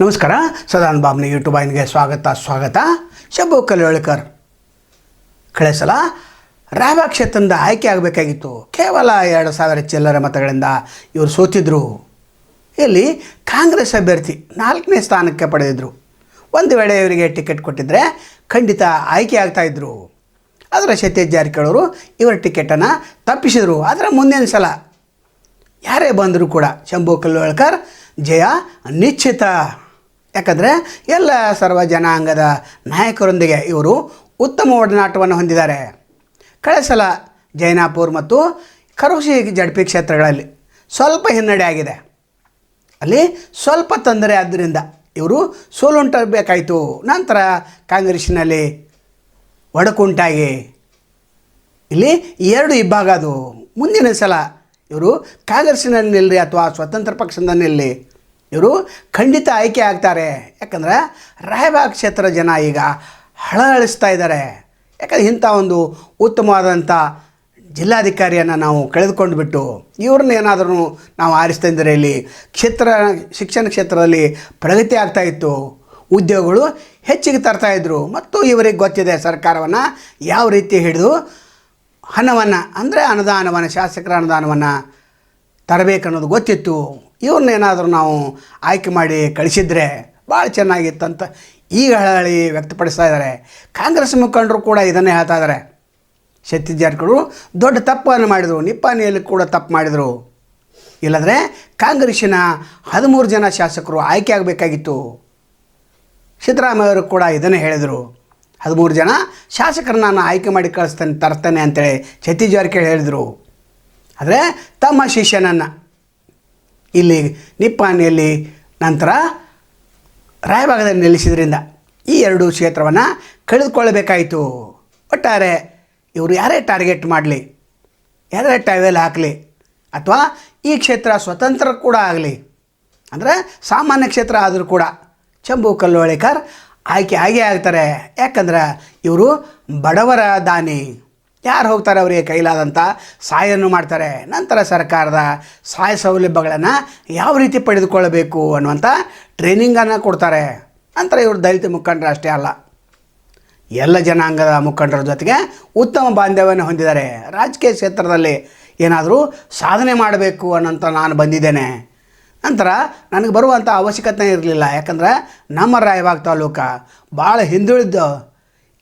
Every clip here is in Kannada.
ನಮಸ್ಕಾರ ಸದಾನ್ ಬಾಬ್ನ ಯೂಟ್ಯೂಬ್ ಆಯ್ನಿಗೆ ಸ್ವಾಗತ ಸ್ವಾಗತ. ಶಬ್ಬು ಕಲ್ಯೋಳಿಕರ್. ಕಳೆ ಸಲ ರಾಭಾ ಕ್ಷೇತ್ರದಿಂದ ಆಯ್ಕೆ ಆಗಬೇಕಾಗಿತ್ತು. ಕೇವಲ ಎರಡು ಸಾವಿರ ಚಿಲ್ಲರೆ ಮತಗಳಿಂದ ಇವರು ಸೋತಿದ್ರು. ಇಲ್ಲಿ ಕಾಂಗ್ರೆಸ್ ಅಭ್ಯರ್ಥಿ ನಾಲ್ಕನೇ ಸ್ಥಾನಕ್ಕೆ ಪಡೆದಿದ್ದರು ಒಂದು ವೇಳೆ ಇವರಿಗೆ ಟಿಕೆಟ್ ಕೊಟ್ಟಿದ್ದರೆ ಖಂಡಿತ ಆಯ್ಕೆ ಆಗ್ತಾಯಿದ್ರು ಆದರೆ ಸತೀಶ್ ಜಾರಕಿಹೊಳಿ ಇವರ ಟಿಕೆಟನ್ನು ತಪ್ಪಿಸಿದರು. ಅದರ ಮುಂದಿನ ಸಲ ಯಾರೇ ಬಂದರೂ ಕೂಡ ಶಂಭು ಕಲ್ಲೋಳ್ಕರ್ ಜಯ ನಿಶ್ಚಿತ. ಯಾಕಂದರೆ ಎಲ್ಲ ಸರ್ವ ಜನಾಂಗದ ನಾಯಕರೊಂದಿಗೆ ಇವರು ಉತ್ತಮ ಒಡನಾಟವನ್ನು ಹೊಂದಿದ್ದಾರೆ. ಕಳೆದ ಸಲ ಜೈನಾಪುರ್ ಮತ್ತು ಕರೋಶಿ ಜಡ್ಪಿ ಕ್ಷೇತ್ರಗಳಲ್ಲಿ ಸ್ವಲ್ಪ ಹಿನ್ನಡೆ ಆಗಿದೆ. ಅಲ್ಲಿ ಸ್ವಲ್ಪ ತೊಂದರೆ ಆದ್ದರಿಂದ ಇವರು ಸೋಲುಂಟಬೇಕಾಯಿತು. ನಂತರ ಕಾಂಗ್ರೆಸ್ನಲ್ಲಿ ಒಡಕುಂಟಾಗಿ ಇಲ್ಲಿ ಎರಡು ಇಬ್ಬಾಗ ಅದು ಮುಂದಿನ ಸಲ ಇವರು ಕಾಂಗ್ರೆಸ್ಸಿನಲ್ಲಿ ನಿಲ್ಲರಿ ಅಥವಾ ಸ್ವತಂತ್ರ ಪಕ್ಷದಿಂದ ನಿಲ್ಲಿ ಇವರು ಖಂಡಿತ ಆಯ್ಕೆ ಆಗ್ತಾರೆ. ಯಾಕಂದರೆ ರಾಯಬಾಗ್ ಕ್ಷೇತ್ರ ಜನ ಈಗ ಹಳಹಳಿಸ್ತಾ ಇದ್ದಾರೆ. ಯಾಕಂದರೆ ಇಂಥ ಒಂದು ಉತ್ತಮವಾದಂಥ ಜಿಲ್ಲಾಧಿಕಾರಿಯನ್ನು ನಾವು ಕಳೆದುಕೊಂಡು ಬಿಟ್ಟು ಇವ್ರನ್ನ ಏನಾದರೂ ನಾವು ಆರಿಸ್ತಾ ಇಲ್ಲಿ ಕ್ಷೇತ್ರ, ಶಿಕ್ಷಣ ಕ್ಷೇತ್ರದಲ್ಲಿ ಪ್ರಗತಿ ಆಗ್ತಾ ಇತ್ತು. ಉದ್ಯೋಗಗಳು ಹೆಚ್ಚಿಗೆ ತರ್ತಾಯಿದ್ರು ಮತ್ತು ಇವರಿಗೆ ಗೊತ್ತಿದೆ ಸರ್ಕಾರವನ್ನು ಯಾವ ರೀತಿ ಹಿಡಿದು ಹಣವನ್ನು, ಅಂದರೆ ಅನುದಾನವನ್ನು, ಶಾಸಕರ ಅನುದಾನವನ್ನು ತರಬೇಕನ್ನೋದು ಗೊತ್ತಿತ್ತು. ಇವ್ರನ್ನೇನಾದರೂ ನಾವು ಆಯ್ಕೆ ಮಾಡಿ ಕಳಿಸಿದ್ರೆ ಭಾಳ ಚೆನ್ನಾಗಿತ್ತಂತ ಈಗ ಹೇಳಿ ವ್ಯಕ್ತಪಡಿಸ್ತಾ ಇದ್ದಾರೆ. ಕಾಂಗ್ರೆಸ್ ಮುಖಂಡರು ಕೂಡ ಇದನ್ನೇ ಹೇಳ್ತಾ ಇದ್ದಾರೆ. ಶಕ್ತಿ ಜಾರಕಿಹೊಳಿ ದೊಡ್ಡ ತಪ್ಪನ್ನು ಮಾಡಿದರು ನಿಪ್ಪಾಣಿಯಲ್ಲಿ ಕೂಡ ತಪ್ಪು ಮಾಡಿದರು. ಇಲ್ಲದ್ರೆ ಕಾಂಗ್ರೆಸ್ಸಿನ ಹದಿಮೂರು ಜನ ಶಾಸಕರು ಆಯ್ಕೆ ಆಗಬೇಕಾಗಿತ್ತು. ಸಿದ್ದರಾಮಯ್ಯವರು ಕೂಡ ಇದನ್ನೇ ಹೇಳಿದರು. ಹದಿಮೂರು ಜನ ಶಾಸಕರನ್ನ ನಾನು ಆಯ್ಕೆ ಮಾಡಿ ಕಳಿಸ್ತೇನೆ, ತರ್ತೇನೆ ಅಂತೇಳಿ ಸತೀಶ್ ಜಾರಕಿಹೊಳಿ ಹೇಳಿದರು. ಆದರೆ ತಮ್ಮ ಶಿಷ್ಯನನ್ನು ಇಲ್ಲಿ ನಿಪ್ಪಾಣಿಯಲ್ಲಿ ನಂತರ ರಾಯಭಾಗದಲ್ಲಿ ನೆಲೆಸಿದ್ರಿಂದ ಈ ಎರಡು ಕ್ಷೇತ್ರವನ್ನು ಕಳೆದುಕೊಳ್ಳಬೇಕಾಯಿತು. ಒಟ್ಟಾರೆ ಇವರು ಯಾರೇ ಟಾರ್ಗೆಟ್ ಮಾಡಲಿ, ಯಾರೇ ಟೈವೆಲ್ ಹಾಕಲಿ, ಅಥವಾ ಈ ಕ್ಷೇತ್ರ ಸ್ವತಂತ್ರ ಕೂಡ ಆಗಲಿ, ಅಂದರೆ ಸಾಮಾನ್ಯ ಕ್ಷೇತ್ರ ಆದರೂ ಕೂಡ ಚಂಬು ಕಲ್ಲೋಳಿಕರ್ ಆಯ್ಕೆ ಆಗೇ ಆಗ್ತಾರೆ. ಯಾಕಂದ್ರೆ ಇವರು ಬಡವರ ದಾನಿ. ಯಾರು ಹೋಗ್ತಾರೆ ಅವರಿಗೆ ಕೈಲಾದಂಥ ಸಹಾಯವನ್ನು ಮಾಡ್ತಾರೆ? ನಂತರ ಸರ್ಕಾರದ ಸಹಾಯ ಸೌಲಭ್ಯಗಳನ್ನು ಯಾವ ರೀತಿ ಪಡೆದುಕೊಳ್ಳಬೇಕು ಅನ್ನುವಂಥ ಟ್ರೈನಿಂಗನ್ನು ಕೊಡ್ತಾರೆ. ನಂತರ ಇವರು ದಲಿತ ಮುಖಂಡರು ಅಷ್ಟೇ ಅಲ್ಲ. ಎಲ್ಲ ಜನಾಂಗದ ಮುಖಂಡರ ಜೊತೆಗೆ ಉತ್ತಮ ಬಾಂಧವ್ಯವನ್ನು ಹೊಂದಿದ್ದಾರೆ. ರಾಜಕೀಯ ಕ್ಷೇತ್ರದಲ್ಲಿ ಏನಾದರೂ ಸಾಧನೆ ಮಾಡಬೇಕು ಅನ್ನೋಂಥ ನಾನು ಬಂದಿದ್ದೇನೆ. ನಂತರ ನನಗೆ ಬರುವಂಥ ಅವಶ್ಯಕತೆ ಇರಲಿಲ್ಲ. ಯಾಕಂದರೆ ನಮ್ಮ ರಾಯಬಾಗ್ ತಾಲೂಕ ಭಾಳ ಹಿಂದುಳಿದ್ದು.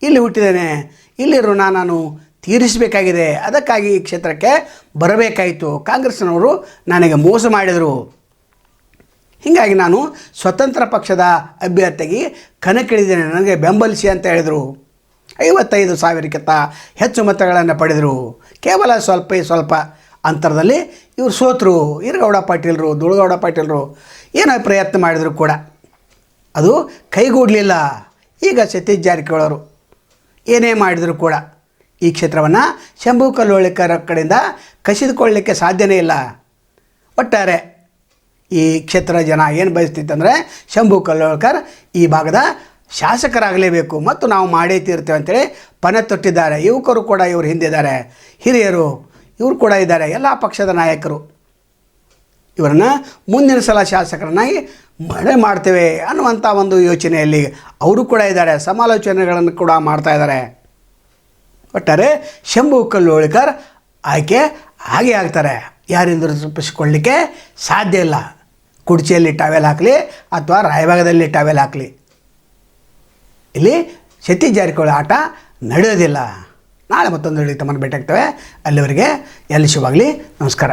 ಇಲ್ಲಿ ಹುಟ್ಟಿದ್ದೇನೆ. ಇಲ್ಲಿ ಋಣ ನಾನು ತೀರಿಸಬೇಕಾಗಿದೆ. ಅದಕ್ಕಾಗಿ ಈ ಕ್ಷೇತ್ರಕ್ಕೆ ಬರಬೇಕಾಯಿತು. ಕಾಂಗ್ರೆಸ್ನವರು ನನಗೆ ಮೋಸ ಮಾಡಿದರು. ಹೀಗಾಗಿ ನಾನು ಸ್ವತಂತ್ರ ಪಕ್ಷದ ಅಭ್ಯರ್ಥಿಗೆ ಕಣಕ್ಕಿಳಿದ್ದೇನೆ ನನಗೆ ಬೆಂಬಲಿಸಿ ಅಂತ ಹೇಳಿದರು. ಐವತ್ತೈದು ಸಾವಿರಕ್ಕಿಂತ ಹೆಚ್ಚು ಮತಗಳನ್ನು ಪಡೆದರು. ಕೇವಲ ಸ್ವಲ್ಪ ಸ್ವಲ್ಪ ಅಂತರದಲ್ಲಿ ಇವರು ಸೋತರು. ಈರಗೌಡ ಪಾಟೀಲರು ದುಳಗೌಡ ಪಾಟೀಲರು ಏನೋ ಪ್ರಯತ್ನ ಮಾಡಿದರು ಕೂಡ. ಅದು ಕೈಗೂಡಲಿಲ್ಲ. ಈಗ ಸತೀಶ್ ಜಾರಕಿಹೊಳರು ಏನೇ ಮಾಡಿದರೂ ಕೂಡ. ಈ ಕ್ಷೇತ್ರವನ್ನು ಶಂಭು ಕಲ್ಲೋಳಿಕರ ಕಡೆಯಿಂದ ಕಸಿದುಕೊಳ್ಳಲಿಕ್ಕೆ ಸಾಧ್ಯನೇ ಇಲ್ಲ. ಒಟ್ಟಾರೆ ಈ ಕ್ಷೇತ್ರ ಜನ ಏನು ಬಯಸ್ತಿತ್ತಂದರೆ ಶಂಭು ಕಲ್ಲೋಳ್ಕರ್ ಈ ಭಾಗದ ಶಾಸಕರಾಗಲೇಬೇಕು ಮತ್ತು ನಾವು ಮಾಡೇ ತೀರ್ತೇವೆ ಅಂತೇಳಿ ಪನೆ ತೊಟ್ಟಿದ್ದಾರೆ. ಯುವಕರು ಕೂಡ ಇವರು ಹಿಂದಿದ್ದಾರೆ ಹಿರಿಯರು ಇವರು ಕೂಡ ಇದ್ದಾರೆ. ಎಲ್ಲ ಪಕ್ಷದ ನಾಯಕರು ಇವರನ್ನು ಮುಂದಿನ ಸಲ ಶಾಸಕರನ್ನಾಗಿ ಮಳೆ ಮಾಡ್ತೇವೆ ಅನ್ನುವಂಥ ಒಂದು ಯೋಚನೆಯಲ್ಲಿ ಅವರು ಕೂಡ ಇದ್ದಾರೆ. ಸಮಾಲೋಚನೆಗಳನ್ನು ಕೂಡ ಮಾಡ್ತಾ ಇದ್ದಾರೆ. ಒಟ್ಟಾರೆ ಶಂಭು ಕಲ್ಲೋಳಿಕರ್ ಆಯ್ಕೆ ಹಾಗೆ ಆಗ್ತಾರೆ. ಯಾರಿಂದರೂ ತಪ್ಪಿಸಿಕೊಳ್ಳಲಿಕ್ಕೆ ಸಾಧ್ಯ ಇಲ್ಲ. ಕುರ್ಚಿಯಲ್ಲಿ ಟಾವೆಲ್ ಹಾಕಲಿ ಅಥವಾ ರಾಯಭಾಗದಲ್ಲಿ ಟಾವೆಲ್ ಹಾಕಲಿ. ಇಲ್ಲಿ ಸತಿ ಜಾರಕಿಹೊಳಿ ಆಟ ನಡೆಯೋದಿಲ್ಲ ನಾಳೆ ಮತ್ತೊಂದು ತಮ್ಮನ್ನು ಭೇಟಿಯಾಗ್ತೇವೆ. ಅಲ್ಲಿವರೆಗೆ ಎಲ್ಲಿ ಶುಭವಾಗಲಿ. ನಮಸ್ಕಾರ.